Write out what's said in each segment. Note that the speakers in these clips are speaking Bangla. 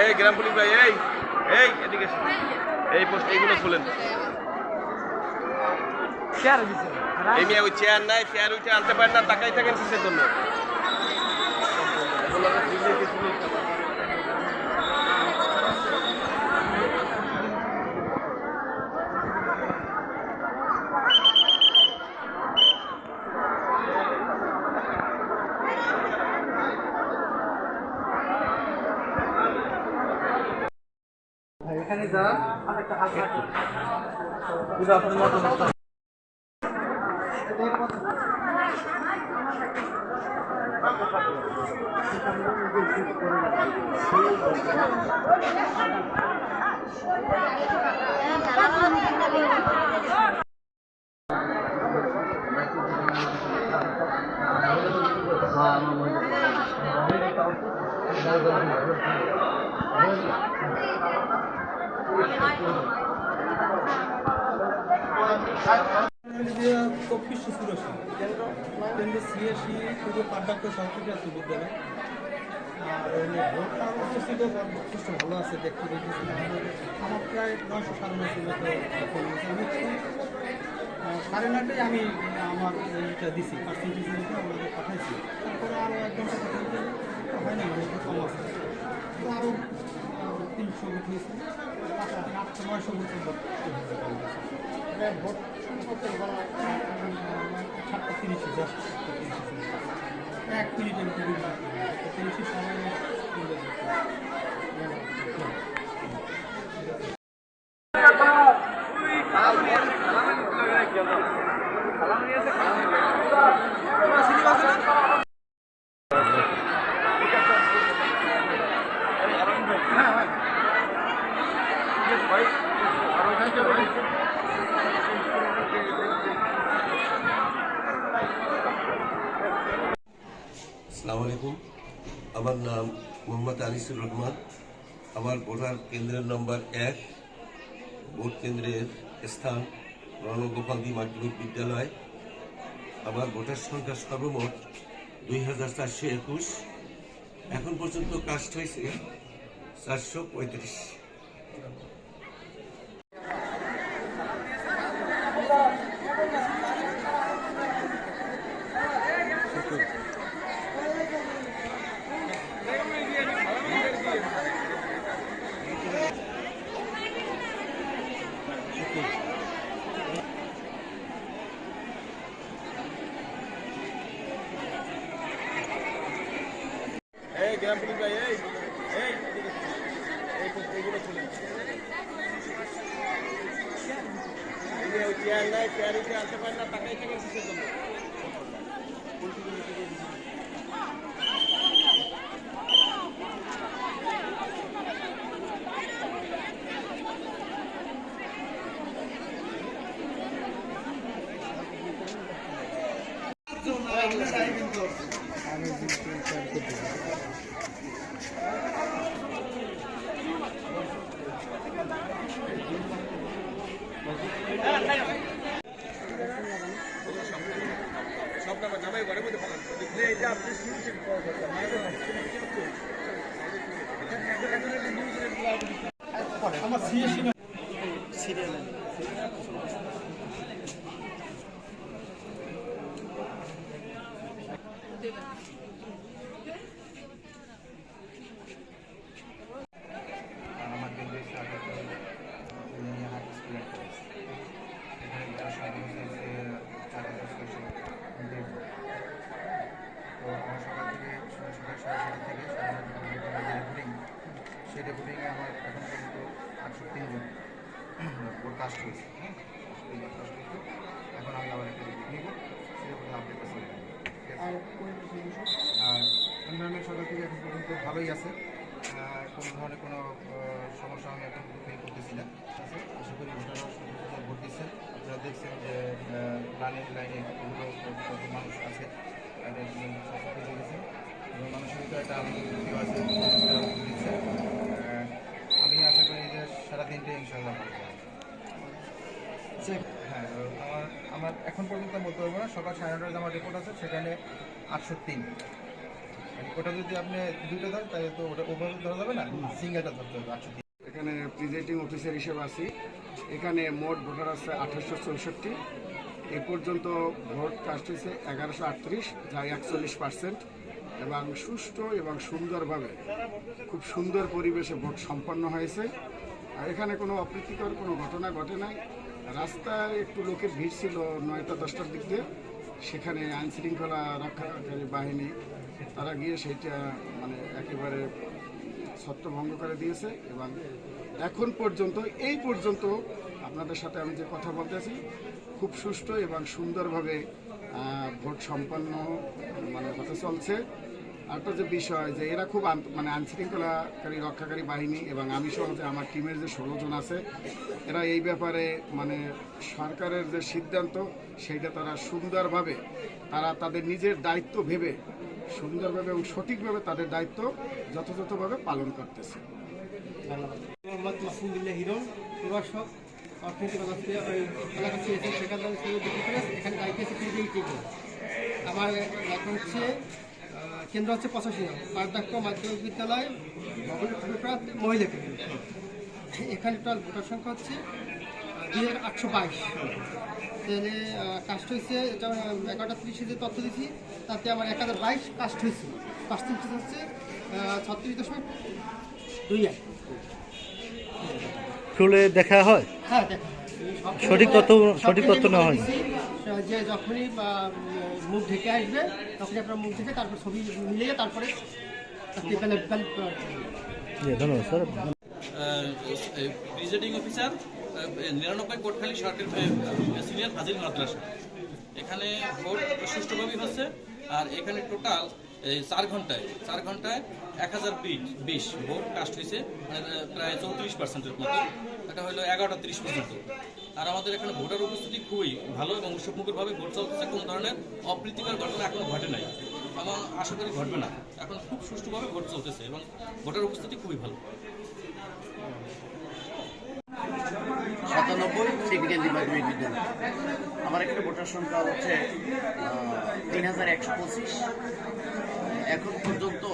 এই গ্রাম পুলিশ ভাই এই এই এদিকে। এই পোস্ট এইগুলো খুলেন। এই মেয়ে ওই চেয়ার নাই চেয়ার উঠে আনতে পারেন না তাকাই থাকেন কিসের জন্য? এখানে যারা একটা হালকা পুরো আপনার মতো চব্বিশশো চুরাশি ছিয়াশি শুধু পাঠ্যাক্ষ সংস্কৃতি আছে বিদ্যালয় আর ভোটটা উপস্থিত যথেষ্ট ভালো আছে দেখতে দেখেছি আমার প্রায় নয়শো সাড়ে নয়শো। আমি সাড়ে নটায় আমি, আমার এইটা দিছি পার্সেন্টেজ আমাদের পাঠাইছি। তারপরে আরও এক ঘণ্টা হয় না একটু কম আছে। আরও তিনশো হয়েছে। আটশো নয়শো ভোট ভোট সাতটা তিরিশে জাস্ট এক মিনিটের তিরিশে সময় আসসালামু আলাইকুম। আমার নাম মোহাম্মদ আনিসুর রহমান। আমার ভোটার কেন্দ্রের নম্বর এক, ভোট কেন্দ্রের স্থান রণগোপালদি মাধ্যমিক বিদ্যালয়। আমার ভোটার সংখ্যা সর্বমোট দুই হাজার চারশো একুশ। এখন পর্যন্ত কাস্ট হয়েছে চারশো পঁয়ত্রিশ এই গ্রাম পুলিশ ভাই এই এই এদিকে এসো। এই পোস্ট এইগুলো খুলেন এই মেয়ে ওই চেয়ার নাই চেয়ার উঠে আনতে পারেন না তাকাই থাকেন কিসের জন্য সব নামে নামাই ঘরের মধ্যে ফেলান এই যে আপনি শুনছেন আমার সিএসি সিরিয়াল আমার কেন্দ্রে স্বাগত ইউনিয়ন হাই স্কুলের কলেজ এখানে যারা সংখ্যা হচ্ছে চার হাজার ছয়শো দেড় তো আমার সকাল থেকে সকাল সকাল সাড়ে সাতটা থেকে সাড়ে নটা পর্যন্ত আমার যে রেকর্ডিং সেই রেকর্ডিংয়ে আমার এখন পর্যন্ত আটশো তিনজন ভোট কাস্ট হয়েছে হ্যাঁ ভোট কাস্ট হয়েছে এখন আমি আবার একটা রিপোর্ট নিব সেই রিপোর্টে আপডেট আছে আর পরিবেশ আর এনভায়রনমেন্ট সরকার থেকে এখন পর্যন্ত ভালোই আছে। কোনো ধরনের কোনো সমস্যা আমি এখন ফেল করতেছি না। আশা করি সচেতনতা ভোট দিচ্ছেন। আপনারা দেখছেন যে লাইনে কতগুলো কত মানুষ আছে মানুষের ভিতরে একটা আনন্দ আছে আমি আশা করি যে সারা দিনটাই ইনশাল্লাহ ভালো হ্যাঁ আমার আমার এখন পর্যন্ত বলতে পারব না। সকাল সাড়ে নটায় আমার রিপোর্ট আছে, সেখানে আটশো তিন ওটা যদি আপনি দুইটা ধরেন তাহলে তো ওটা ওভাবে ধরা যাবে না সিঙ্গেলটা ধরতে হবে আচ্ছা। এখানে প্রিজাইডিং অফিসার হিসেবে আছি। এখানে মোট ভোটার আছে আঠাশশো চৌষট্টি। এ পর্যন্ত ভোট কাস্ট হয়েছে এগারোশো আটত্রিশ যা একচল্লিশ পার্সেন্ট এবং সুষ্ঠু এবং সুন্দরভাবে খুব সুন্দর পরিবেশে ভোট সম্পন্ন হয়েছে। আর এখানে কোনো অপ্রীতিকর কোনো ঘটনা ঘটে নাই। রাস্তায় একটু লোকের ভিড় ছিল নয়টা দশটার দিক দিয়ে। সেখানে আইনশৃঙ্খলা রক্ষাকারী বাহিনী তারা গিয়ে সেটা মানে একেবারে ছত্রভঙ্গ করে দিয়েছে এবং এখন পর্যন্ত, এই পর্যন্ত আপনাদের সাথে আমি যে কথা বলতেছি খুব সুষ্ঠু এবং সুন্দরভাবে ভোট সম্পন্ন মানে হতে চলছে। আরেকটা যে বিষয়, যে এরা খুব মানে আইনশৃঙ্খলাকারী, রক্ষাকারী বাহিনী এবং আমি সহ যে আমার টিমের যে ষোলো আছে, এরা এই ব্যাপারে মানে সরকারের যে সিদ্ধান্ত, সেইটা তারা সুন্দরভাবে, তারা তাদের নিজের দায়িত্ব ভেবে সুন্দরভাবে এবং সঠিকভাবে তাদের দায়িত্ব যথাযথভাবে পালন করতেছে। মোহাম্মদ অর্থনীতি এখানে আছে আমার এখন হচ্ছে কেন্দ্র হচ্ছে পঁচাশি বার্ধাক্য মাধ্যমিক বিদ্যালয় মহিলা কেন্দ্র। এখানে টোটাল ভোটার সংখ্যা হচ্ছে দুই হাজার আটশো বাইশ। তাহলে কাস্ট হয়েছে এটা এগারোটা তিরিশে যে তথ্য দিচ্ছি তাতে আমার এক হাজার বাইশ কাস্ট হয়েছে। পার্সেন্টেজ হচ্ছে ছত্রিশ দশমিক দুই এক। স্কুলে দেখা হয়? হ্যাঁ দেখো সঠিক তথ্য সঠিক তথ্য হয়নি। বলেছি, যে যখনই মুখ ঢেকে আসবে তখনই আপনার মুখ ঢেকে তারপর ছবি মিলিয়ে তারপরে ধন্যবাদ স্যার। প্রিজাইডিং অফিসার নিরানব্বই কোটখালী সরকারি সিনিয়র হাজির মাদ্রাসা। এখানে ভোট সুষ্ঠুভাবেই হচ্ছে, আর এখানে টোটাল চার ঘন্টায় চার ঘন্টায় এক হাজার বিশ ভোট কাস্ট হয়েছে মানে প্রায় চৌত্রিশ পার্সেন্টের মতো। এটা হলো এগারোটা তিরিশ পর্যন্ত আর আমাদের এখানে ভোটার উপস্থিতি খুবই ভালো এবং উৎসবমুখরভাবে ভোট চলতেছে, কোনো ধরনের অপ্রীতিকর ঘটনা এখনও ঘটে নাই। এবং আশা করি ঘটবে না। এখন খুব সুষ্ঠুভাবে ভোট চলতেছে এবং ভোটার উপস্থিতি খুবই ভালো। আমার এখানে ভোটার সংখ্যা হচ্ছে তিন হাজার একশো পঁচিশ। এখন পর্যন্ত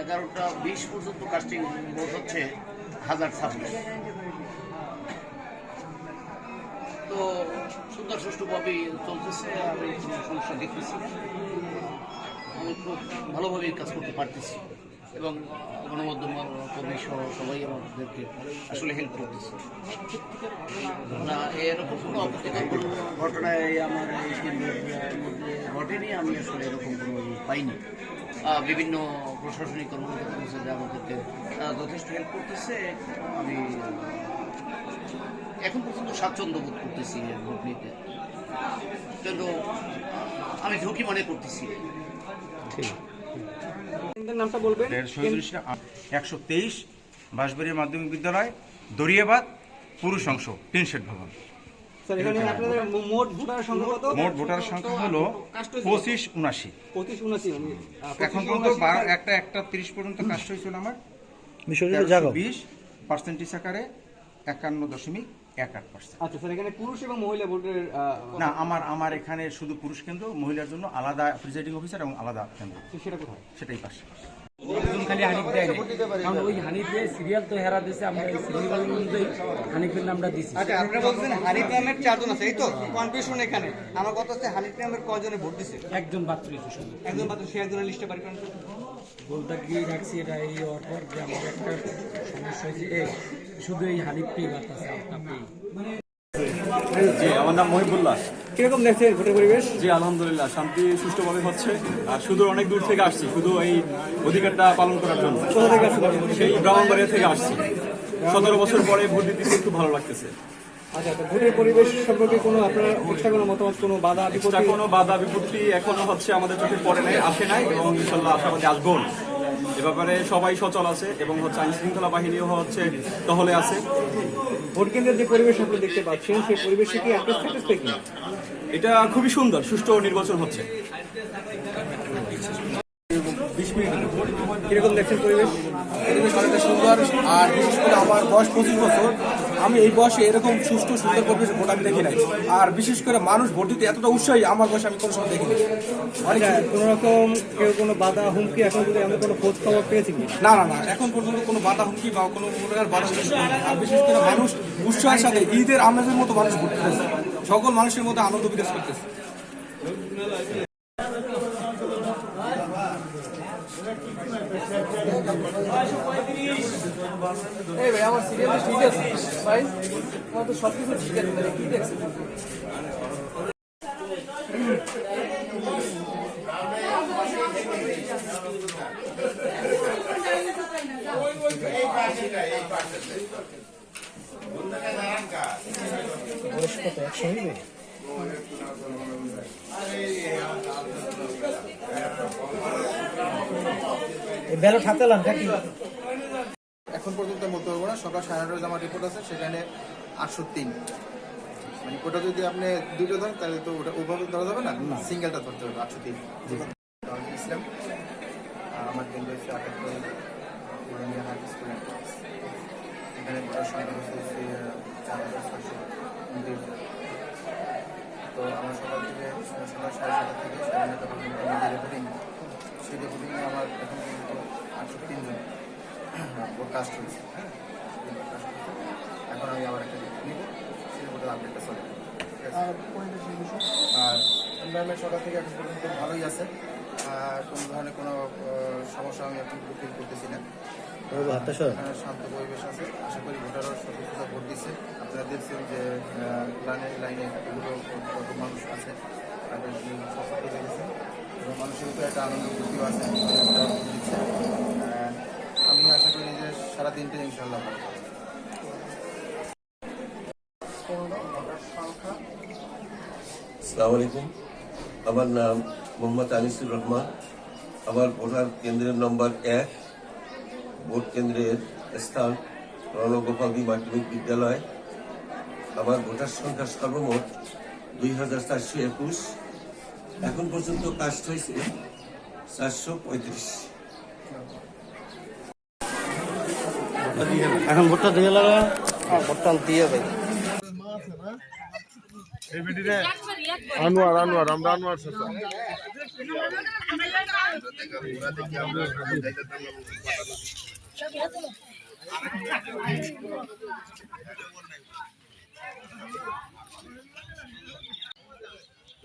এগারোটা বিশ পর্যন্ত কাস্টিং ভোট হচ্ছে হাজার ছাব্বিশ। তো সুন্দর সুষ্ঠুভাবেই চলতেছে আমি সমস্যা দেখতেছি আমি খুব ভালোভাবে কাজ করতে পারতেছি। এবং গণমাধ্যম কর্মী সহ সবাই আমাদেরকে আসলে হেল্প করতেছে। না এরকম কোনো অপ্রীতিকর কোনো ঘটনায় আমার এই কেন্দ্রের মধ্যে ঘটেনি আমি আসলে এরকম কোনো পাইনি। বিভিন্ন প্রশাসনিক কর্মকর্তা কর্মচারীরা আমাদেরকে যথেষ্ট হেল্প করতেছে। আমি এখন পর্যন্ত স্বাচ্ছন্দ্য বোধ করতেছি ভোট নিতে। কিন্তু আমি ঝুঁকি মনে করতেছি। একশো তেইশ বাঁশবাড়িয়া মাধ্যমিক বিদ্যালয় দরিয়াবাদ পুরুষ অংশ টিন শেড ভবন। স্যার এখানে আপনাদের মোট ভোটার সংখ্যা মোট ভোটার সংখ্যা হলো পঁচিশ উনাশি। এখন পর্যন্ত বারো একটা একটা তিরিশ পর্যন্ত কাস্ট হয়েছিল আমার। বিশ পার্সেন্টেজ আকারে একান্ন দশমিক এক আট পার্সেন্ট আচ্ছা স্যার এখানে পুরুষ এবং মহিলা ভোটের না আমার আমার এখানে শুধু পুরুষ কেন্দ্র মহিলার জন্য আলাদা প্রিজাইডিং অফিসার এবং আলাদা কেন্দ্র। সেটা কোথায়? সেটাই পাশে। খালি হানিফ দেয় কারণ ওই সিরিয়াল তো হেরা দিয়েছে আমরা এই সিরিয়াল অনুযায়ী হানিফের নামটা দিছি। আচ্ছা আপনারা বলছেন হানিফ নামের চারজন আছে এই তো কনফিউশন এখানে। আমার কথা হচ্ছে হানিফ নামের কজনে ভোট দিছে? একজন একজন মাত্র সে একজনের লিস্টে বাড়ি করেন। তো। বলতে গিয়ে রাখছি এটা এই অফার যে আমাদের একটা সমস্যা হয়েছে। এই শুধু এই হানিফকেই বাতাসে আপনাকেই জি আমার নাম মহিবুল্লাহ। কীরকম দেখছে ভোটের পরিবেশ? জি আলহামদুলিল্লাহ শান্তি সুষ্ঠুভাবে হচ্ছে। আর শুধু অনেক দূর থেকে আসছি শুধু এই অধিকারটা পালন করার জন্য। সেই ব্রাহ্মণবাড়িয়া থেকে আসছি। সতেরো বছর পরে ভোট দিতে একটু ভালো লাগতেছে। আচ্ছা তো ভোটের পরিবেশ সম্পর্কে কোনো আপনার এক্সট্রা কোনো মতামত কোনো বাধা এক্সট্রা কোনো বাধা বিপত্তি এখনও হচ্ছে আমাদের চোখে পড়ে নাই আসে নাই এবং ইনশাল্লাহ আশাবাদী আসব এ ব্যাপারে সবাই সচল আছে এবং হচ্ছে আইন শৃঙ্খলা বাহিনীও হচ্ছে টহলে আছে। ভোট কেন্দ্রের যে পরিবেশ আপনি দেখতে পাচ্ছেন সেই পরিবেশে কি আপনি স্যাটিসফাই কিনা এটা খুবই সুন্দর সুষ্ঠু নির্বাচন হচ্ছে। কীরকম দেখছেন পরিবেশ? পরিবেশ অনেকটা সুন্দর আর বিশেষ করে আমার বয়স পঁচিশ বছর। আমি এই বয়সে এরকম সুষ্ঠু সুন্দর পরিবেশ ভোট আমি দেখি নাই। আর বিশেষ করে মানুষ ভোট দিতে এতটা উৎসাহী আমার বয়সে আমি কোনো সময় দেখিনি। অনেক কোনো রকম কেউ কোনো বাধা হুমকি এখন যদি এমন কোনো খোঁজ খবর পেয়েছি না না না এখন পর্যন্ত কোনো বাধা হুমকি বা কোনো প্রকার বাধা। আর বিশেষ করে মানুষ উৎসাহের সাথে ঈদের আমেজের মতো মানুষ ঘুরতেছে সকল মানুষের মধ্যে আনন্দ বিকাশ করতেছে। এই ভাই আমার সিরিয়াল ঠিক আছে। ভাই আমার তো সব কিছু ঠিক আছে তাহলে কি দেখছেন? বয়স কত একশো হইবে ব্যালট হাতে নাকি? এখন পর্যন্ত বলতে পারব না সকাল সাড়ে আটটার আমার রিপোর্ট আছে সেখানে আটশো তিন মানে ওটা যদি আপনি দুটো ধরেন তাহলে তো ওটা ওভাবে ধরা যাবে না? সিঙ্গেলটা ধরতে হবে আটশো তিন ইসলাম আমার কেন্দ্র হচ্ছে আটাত্তর হাই স্কুল এখানে সংখ্যা হচ্ছে চার হাজার ছয়শো তো আমার সকাল থেকে সকাল সাড়ে সাতটা থেকে সাড়ে নটা পর্যন্ত নিজের রেকর্ডিং সেই রেকর্ডিংয়ে আমার এখন পর্যন্ত আটশো তিন জন ব্রডকাস্ট হয়েছে। হ্যাঁ এখন আমি আবার একটা নিব সেই রিপোর্টের আপডেটটা চলে? আর এনভায়রনমেন্ট সকাল থেকে এখন পর্যন্ত ভালোই আছে। আর কোনো ধরনের কোনো সমস্যা আমি এখন ফিল করতেছি না। এখানে শান্ত পরিবেশ আছে। আশা করি ভোটাররা সচেতনতা ভোট দিচ্ছে। আপনারা দেখছেন যে লাইনে লাইনে কতগুলো কত মানুষ আছে। তাদের সচেতন মানুষের উপরে একটা আনন্দ ফুর্তিও আছে আমি আশা করি যে সারা দিনটা ইনশাল্লাহ ভালো আলাইকুম আমার নাম মোহাম্মদ আনিসুর রহমান। আমার ভোটার কেন্দ্রের নম্বর এক, ভোট কেন্দ্রের স্থান রণগোপালদি মাধ্যমিক বিদ্যালয়। আমার ভোটার সংখ্যা সর্বমোট দুই হাজার চারশো একুশ। এখন পর্যন্ত কাস্ট হয়েছে চারশো পঁয়ত্রিশ। এখন ভোটটা দিয়ে লাগা? ভোটটা দিয়ে ভাই আনোয়ার আনোয়ার আমরা আনোয়ার চাচা